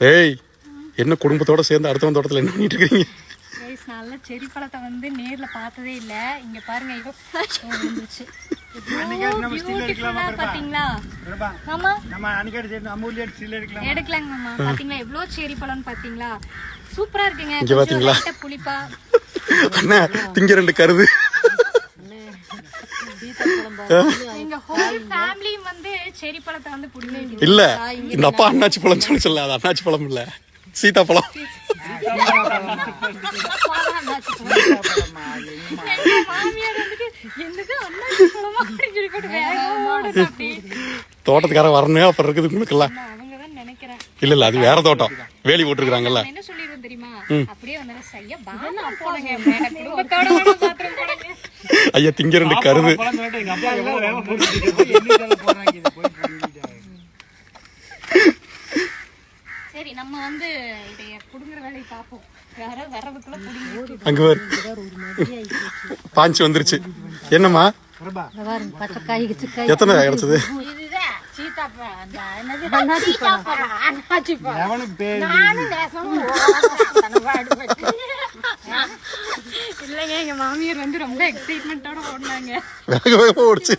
ஏய் என்ன குடும்பத்தோட சேர்ந்து அடுத்தவன் தோட்டத்தில் என்ன பண்ணிட்டு இருக்கீங்க நல்ல செடி பழத்தை வந்து நேர்ல பார்த்ததே இல்ல. இங்க பாருங்க சில்லு எடுக்கலாம் எடுக்கலாங்க மாமா. பாத்தீங்களா? எவ்வளவு செரி பழம்னு பாத்தீங்களா? சூப்பரா இருக்குங்க. புளிப்பா. அண்ணா திங்க ரெண்டு கருது எங்க ஹோல் ஃபேமிலி வந்து செரி பழத்தை வந்து புடிங்க இல்ல. இந்த அப்பா அண்ணாச்சி பழம் சொல்லி சொல்ல அது அண்ணாச்சி பழம் இல்ல சீதா பழம் எங்க மாமியார் வந்துட்டு என்னது அண்ணாச்சி பழமா? அப்படின்னு சொல்லி போட்டு வேகமா ஓடுது அப்படி. தோட்டத்துக்காரன் வரணும் அப்புறம் இருக்குது அவங்கதான் நினைக்கிறேன். இல்ல இல்ல அது வேற தோட்டம். வேலி போட்டிருக்காங்கல்ல என்ன சொல்லிடுவேன் தெரியுமா? அப்படியே வந்தாலும் போடுங்க. குடும்பத்தோட பாத்திரம் போடுங்க. ஐயா திங்க ரெண்டு கருது. சரி நம்ம வந்து இதைய புடுங்குற வேலையை பார்ப்போம். புடுங்கி அங்க பாரு. பாஞ்சு வந்துருச்சு. என்னம்மா? பிரபா பச்சை காய் கிச்சு எத்தனை கிடைச்சது என்னது? நானும் இல்லைங்க எங்க மாமியார் வந்து ரொம்ப எக்ஸைட்மெண்ட்டோட ஓடினாங்க. வேக ஓடிச்சு.